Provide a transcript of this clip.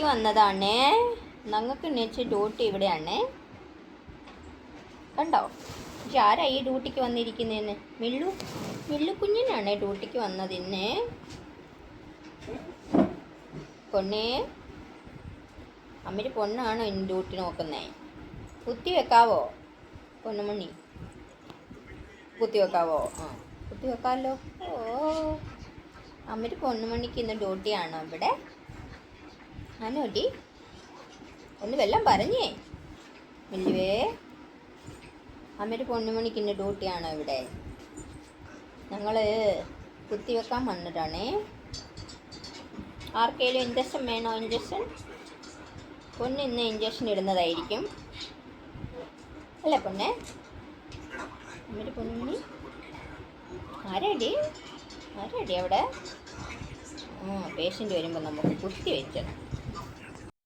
ഡ്യൂട്ടിക്ക് വന്നതാണേ. ഞങ്ങൾക്ക് എന്നുവെച്ച് ഡ്യൂട്ടി ഇവിടെയാണേ. കണ്ടോ? പക്ഷെ ആരാ ഈ ഡ്യൂട്ടിക്ക് വന്നിരിക്കുന്നതെന്ന് മില്ലു മില്ലു കുഞ്ഞിനാണേ ഡ്യൂട്ടിക്ക് വന്നതിന്നെ പൊന്നേ അമ്മര് പൊണ്ണാണോ ഇനി ഡ്യൂട്ടി നോക്കുന്നേ? കുത്തി വെക്കാവോ? പൊന്നുമണി കുത്തി വെക്കാവോ? ആ കുത്തി വെക്കാമല്ലോ ഓ അമ്മര് പൊന്നുമണിക്ക് ഇന്ന് ഡ്യൂട്ടിയാണോ ഇവിടെ? ആനോടി ഒന്ന് വെള്ളം പറഞ്ഞേ. മില്ലുവേ അമ്മയുടെ പൊണ്ണുമണിക്കിന്റെ ഡ്യൂട്ടിയാണ് ഇവിടെ? ഞങ്ങൾ കുത്തിവെക്കാൻ വന്നിട്ടാണേ. ആർക്കെങ്കിലും ഇഞ്ചക്ഷൻ വേണോ ഇഞ്ചക്ഷൻ പൊന്ന് ഇന്ന് ഇഞ്ചക്ഷൻ ഇടുന്നതായിരിക്കും. അല്ലേ പൊന്നെ? അമ്മയുടെ പൊന്നുമണി. ആരാടി? ആരാടി അവിടെ? ആ പേഷ്യന്റ് വരുമ്പോൾ നമുക്ക് കുത്തി വെച്ചണം